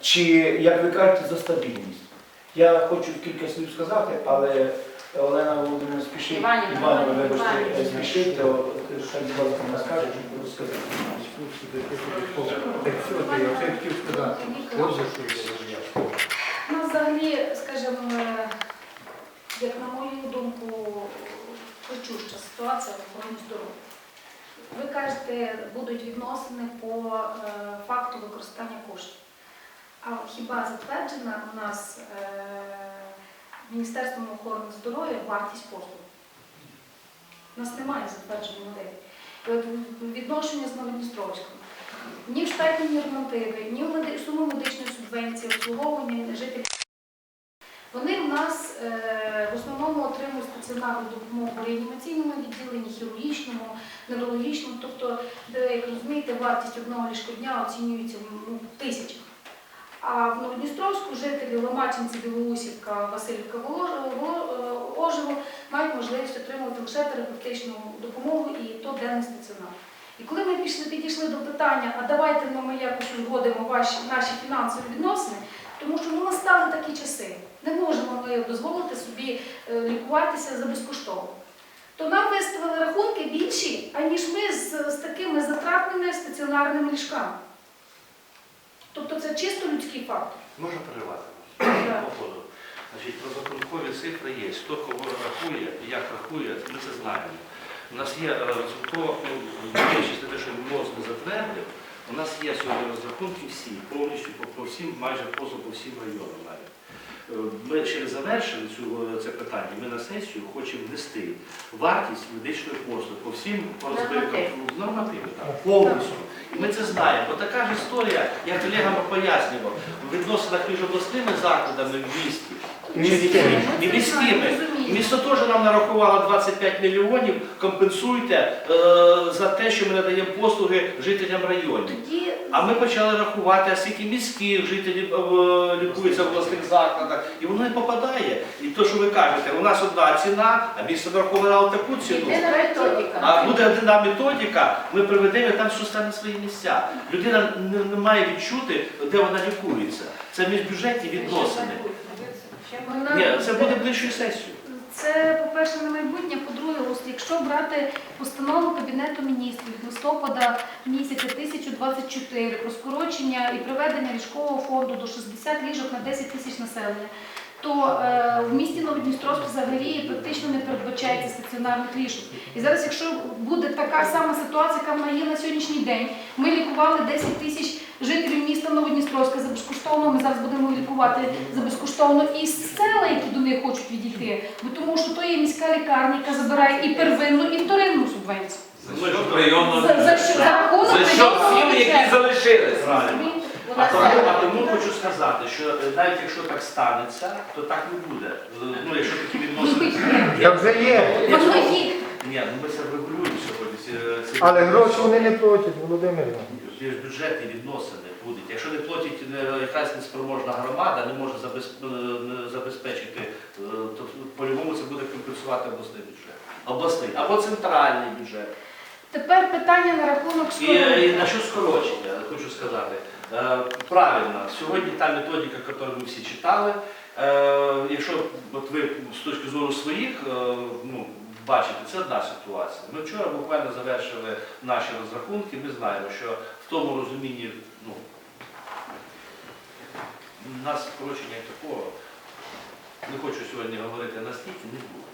чи, як ви кажете, за стабільність. Я хочу кілька слів сказати, але Олена Володимирівна спішить, Іванівна, Іванівна, вибачте, Іванівна. спішить, то хай будь ласка, вона скаже, що буду сказати. Я хотів сказати, Боже, що я Ну, взагалі, скажімо, е, як на мою думку, кричуща ситуація в охороні здоров'я. Ви кажете, будуть відносини по е, факту використання коштів. А хіба затверджена у нас е, Міністерством охорони здоров'я вартість послуг? У нас немає затвердженої моделі. В- відношення з Новодністровськом. Ні в штатні нормативи, ні в суму медичної субвенції, обслуговування жителів. Вони в нас е, в основному отримують стаціонарну допомогу в реанімаційному відділенні, хірургічному, неврологічному. Тобто, де, як розумієте, вартість одного ліжкодня оцінюється ну, в тисячах. А в Новодністровську жителі Ломачинці, Білоусівка, Васильівка, Ожево мають можливість отримувати лише терапевтичну допомогу і то денний стаціонар. І коли ми пішли, підійшли до питання, а давайте ну, ми якось узгодимо ваші, наші фінансові відносини, тому що ну, настали такі часи. Не можемо ми дозволити собі е, лікуватися за безкоштовно. То нам виставили рахунки більші, аніж ми з, з такими затратними стаціонарними ліжками. Тобто це чисто людський фактор. Можна. Походу. Значить, розрахункові цифри є. Хто кого рахує, як рахує, ми це знаємо. У нас є е, розрахунково, ну, на те, що МОЗ не затвердив, у нас є сьогодні розрахунки всі, повністю по, по всім, майже поза по всім районам навіть. Ми ще не завершили цю, е, це питання, ми на сесію хочемо внести вартість медичної послуги по всім розбивкам нормативи, так, повністю. І ми це знаємо. Бо така ж історія, як колегам пояснював, в відносинах між обласними закладами в місті міськими. міськими. Місто теж нам нарахувало 25 мільйонів, компенсуйте е, за те, що ми надаємо послуги жителям районів. Тоді А ми почали рахувати, а скільки міських жителів е, лікується в обласних закладах, і воно не попадає. І то, що ви кажете, у нас одна ціна, а місто нарахувало таку ціну. Єдина методика. А буде одна методика, ми приведемо і там все стане свої місця. Людина не, не має відчути, де вона лікується. Це міжбюджетні відносини. Ні, це буде ближчою сесією. Це, по-перше, на майбутнє, по-друге, ось якщо брати постанову Кабінету міністрів листопада місяця 1024 про скорочення і приведення ліжкового фонду до 60 ліжок на 10 тисяч населення, то е, в місті Новодністровськ взагалі практично не передбачається стаціонарних ліжок. І зараз, якщо буде така сама ситуація, яка вона є на сьогоднішній день, ми лікували 10 тисяч жителів міста Новодністровська за безкоштовно. Ми зараз будемо лікувати за безкоштовно і села, які до них хочуть відійти. Бо тому що то є міська лікарня, яка забирає і первинну, і вторинну субвенцію. Ми ж Районно. За, за, що- за рахунок За що районного всім, які бюджету. залишились? Правильно. А тому, а тому хочу сказати, що е, навіть якщо так станеться, то так не буде. Е, Ну, якщо такі відносини. Та вже є. Воно є. Ні, ну ми це регулюємо сьогодні. ці- ці- Але гроші вони не платять, Володимир. Є ж бюджетні відносини будуть. Якщо не платить е, якась неспроможна громада, не може забез- е, не забезпечити, е, то по-любому це буде компенсувати обласний бюджет. Обласний або центральний бюджет. Тепер питання на рахунок І, скорочення. і на що скорочення, хочу сказати. Е, правильно, сьогодні та методика, яку ми всі читали, е, якщо от ви з точки зору своїх е, ну, бачите, це одна ситуація. Ми вчора буквально завершили наші розрахунки, ми знаємо, що в тому розумінні ну, у нас скорочення такого, не хочу сьогодні говорити настільки, не буде.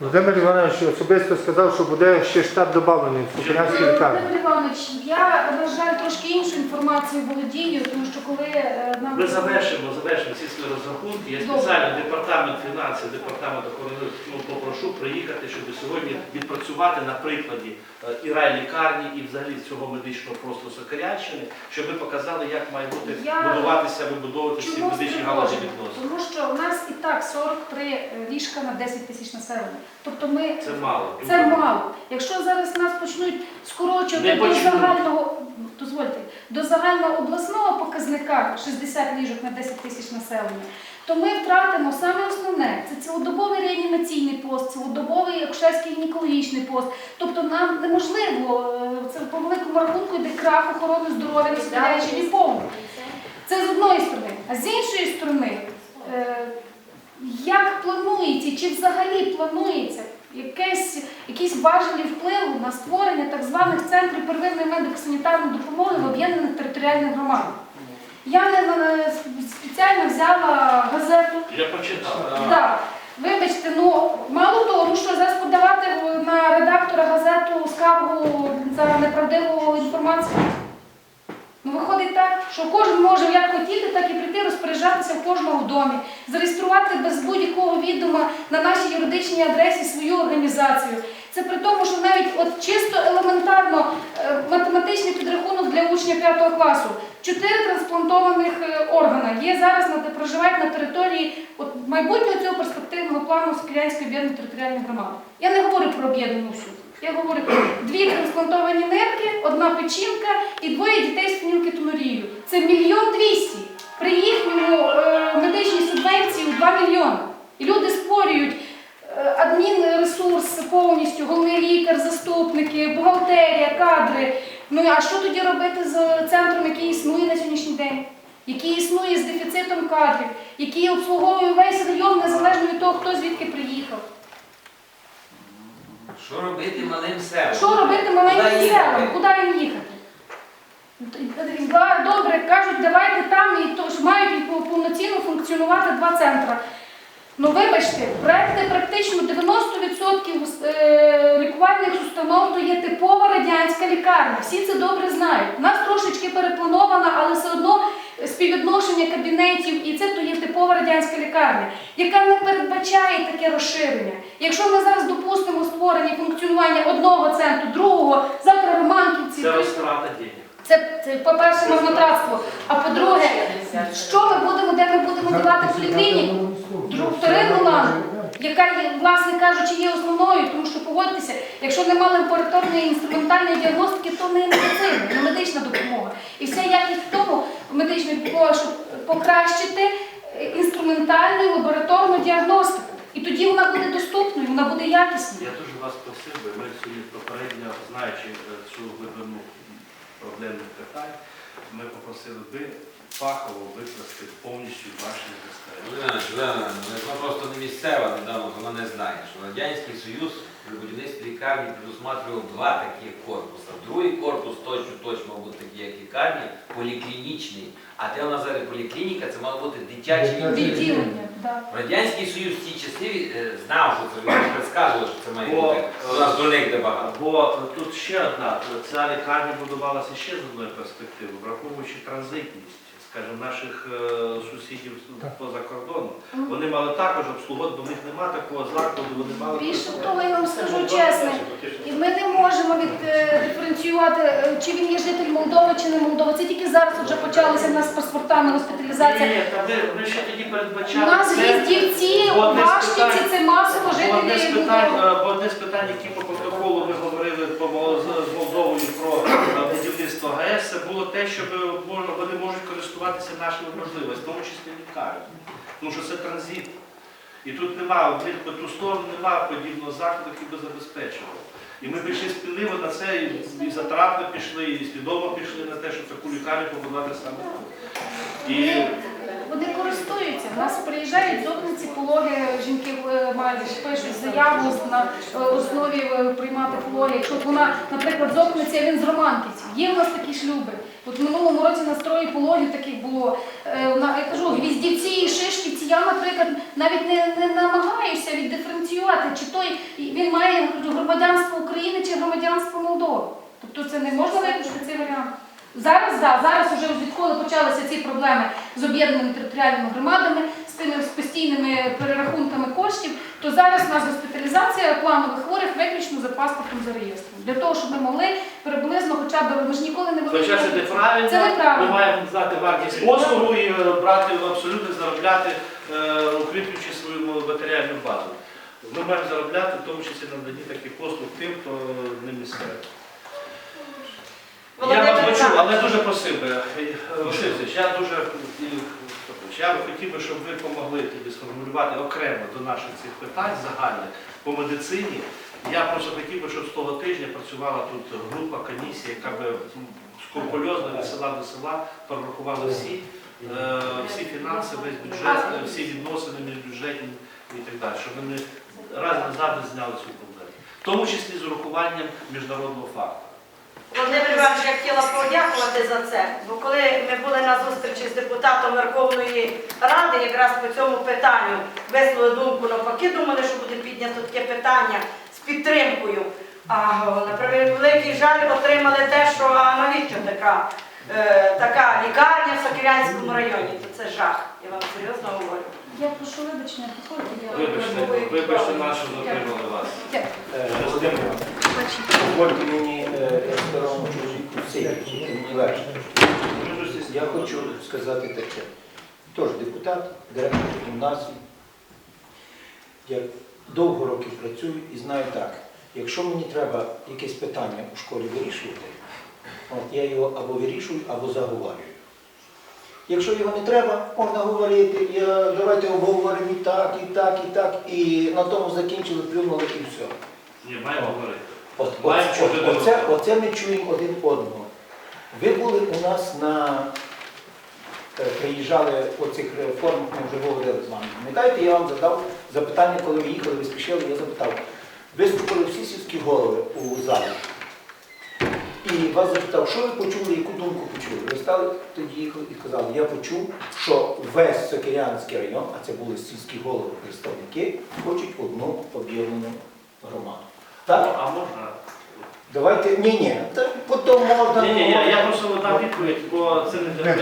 Володимир Іванович особисто сказав, що буде ще штат додавлений в Сухарянській лікарні. Володимир Іванович, я, на жаль, трошки іншу інформацію володію, тому що коли е, нам... Ми завершимо, завершимо всі свої розрахунки. Я Добре. спеціально департамент фінансів, департамент охорони ну, попрошу приїхати, щоб сьогодні відпрацювати на прикладі е, і райлікарні, і взагалі цього медичного простору Сокаряччини, щоб ми показали, як має бути Я- будуватися, вибудовуватися ці Чому медичні галузі можна? відносин. Тому що в нас і так 43 ліжка на 10 тисяч населення. Тобто ми Це мало. Це мало. Якщо зараз нас почнуть скорочувати Не до почнуть. загального, дозвольте, до загального обласного показника 60 ліжок на 10 тисяч населення, то ми втратимо саме основне це цілодобовий реанімаційний пост, цілодобовий акушерський гінекологічний пост. Тобто нам неможливо е, це по великому рахунку йде крах охорони здоров'я на Сокиряччині повний. Це з одної сторони, А з іншої сторони, е, як планується, чи взагалі планується якесь, якісь важелі впливу на створення так званих центрів первинної медико-санітарної допомоги в об'єднаних територіальних громадах? Я не спеціально взяла газету. Я почитав. Так, вибачте, ну мало того, що зараз подавати на редактора газету скаргу за неправдиву інформацію. Ну виходить так, що кожен може як прийти розпоряджатися в кожному домі, зареєструвати без будь-якого відома на нашій юридичній адресі свою організацію. Це при тому, що навіть от чисто елементарно е, математичний підрахунок для учня 5 класу. Чотири трансплантованих е, органа є зараз на проживають на території от майбутнього цього перспективного плану Скілянської об'єднаної територіальної громади. Я не говорю про об'єднану всю. Я говорю про дві трансплантовані нирки, одна печінка і двоє дітей з фенілкетонурією. Це мільйон двісті. При їхньому е, медичній субвенції у 2 мільйони. І люди спорюють е, адмінресурс повністю, головний лікар, заступники, бухгалтерія, кадри. Ну а що тоді робити з центром, який існує на сьогоднішній день? Який існує з дефіцитом кадрів, який обслуговує весь район незалежно від того, хто звідки приїхав. Що робити малим селам? Що робити маленьким Куди їхати? селам? Куди їм їхати? Два- Добре, кажуть, давайте там і то ж мають повноцінно функціонувати два центри. Ну вибачте, проекти практично 90% е, лікувальних установ то є типова радянська лікарня. Всі це добре знають. У нас трошечки перепланована, але все одно співвідношення кабінетів, і це то є типова радянська лікарня, яка не передбачає таке розширення. Якщо ми зараз допустимо створення функціонування одного центру, другого, завтра Романківці, Це розтрата денег. Це, це по-перше, марнотратство. А по-друге, що ми будемо, де ми будемо давати поліклініку? Друг вторинну ланку, яка є, власне кажучи, є основною, тому що погодьтеся, якщо немає лабораторної інструментальної діагностики, то не медицина, не медична допомога. І вся якість в тому медичної допомоги, щоб покращити е, інструментальну і лабораторну діагностику. І тоді вона буде доступною, вона буде якісною. Я дуже вас просив би, ми сьогодні попередньо, знаючи е, цю глибину проблемних питань, ми попросили би фахово викласти повністю ваші. Олена, Олена, ну, Вона просто не місцева недавно, вона не знає, що Радянський Союз при будівництві лікарні предусматривав два таких корпуси. Другий корпус точно точно мав бути такий, лікарні, поліклінічний. А де у нас зараз поліклініка, це мало бути дитяче відділення. Радянський Союз в ті часи е, знав, що це він що це має Бо, бути. У нас до них де багато. Бо тут ще одна, ця лікарня будувалася ще з одної перспективи, враховуючи транзитність, скажімо, наших е, сусідів поза кордоном. Вони мали також обслуговувати, бо в них немає такого закладу, вони мали Більше того, я вам скажу чесно, і ми не можемо від, е, диференціювати, е, чи він є житель Молдови, чи не Молдови. Це тільки зараз вже почалося в нас з паспортами госпіталізація. Ні, ви, ви ще тоді У нас одне Вашківці, це масово жителі одне з питань, які по протоколу ми говорили по було те, що вони можуть користуватися нашими можливостями, в тому числі лікарні. Тому що це транзит. І тут немає, в них по ту сторону немає подібного закладу, який би забезпечував. І ми пішли спіливо на це, і, і затратно пішли, і свідомо пішли на те, щоб таку лікарню побудувати саме. І Вони користуються. У нас приїжджають з Окниці пологи, жінки е, мають пишуть заяву на е, основі е, приймати пологи. Якщо вона, наприклад, з він з Романківців. Є в нас такі шлюби. От в минулому році на строї пологів таких було. Е, Я кажу, гвіздівці і шишківці. Я, наприклад, навіть не, не намагаюся віддиференціювати, чи той він має громадянство України чи громадянство Молдови. Тобто це не можна виключити цей варіант. Зараз, да, зараз вже відколи почалися ці проблеми з об'єднаними територіальними громадами, тими з постійними перерахунками коштів, то зараз у нас госпіталізація планових хворих виключно за паспортом за реєстром. Для того, щоб ми могли приблизно хоча б ми ж ніколи не Хоча це неправильно, Це неправильно. ми маємо знати вартість послугу і е, брати абсолютно заробляти, е, укріплюючи свою матеріальну базу. Ми маємо заробляти, в тому числі надані таких послуг тим, хто не місцевий. Я вас почув, але дуже просив би, е, Василь Васильович, я дуже я би хотів би, щоб ви допомогли тоді сформулювати окремо до наших цих питань загальних по медицині. Я просто хотів би, щоб з того тижня працювала тут група, комісія, яка би скрупульозно від села до села прорахувала всі е, всі фінанси, весь бюджет, е, всі відносини міжбюджетні і так далі, щоб вони раз назавжди зняли цю проблему. В тому числі з урахуванням міжнародного факту. Володимир Іванович, я хотіла подякувати за це, бо коли ми були на зустрічі з депутатом Верховної Ради, якраз по цьому питанню висловили думку навпаки, думали, що буде піднято таке питання з підтримкою. А на превеликий жаль отримали те, що а навіщо така, е, така лікарня в Сокирянському районі, то це жах. Я вам серйозно говорю. Я прошу вибачення, підходьте. я- Вибачте, вибачте, нашу затримали вас. Е, Володимир, дозвольте мені е, як старому чоловіку сидіти, мені легше. Я хочу сказати таке. Тож депутат, директор гімназії. Я довго років працюю і знаю так, якщо мені треба якесь питання у школі вирішувати, от я його або вирішую, або заговорюю. Якщо його не треба, можна говорити, я, давайте обговоримо і так, і так, і так, і на тому закінчили, плюнули і все. Ні, маємо говорити. От, от, от, оце, оце ми чуємо один одного. Ви були у нас на е, приїжджали у цих реформах, ми вже говорили з вами. Пам'ятаєте, я вам задав запитання, коли ви їхали, ви спішили, я запитав. Виступили всі сільські голови у залі. І вас запитав, що ви почули, яку думку почули. Ви стали тоді їхали і казали, я почув, що весь Сокирянський район, а це були сільські голови представники, хочуть одну об'єднану громаду. Так? А можна? Давайте, ні, ні, потім можна. Ні, ні, я, я просто дам відповідь, бо це не для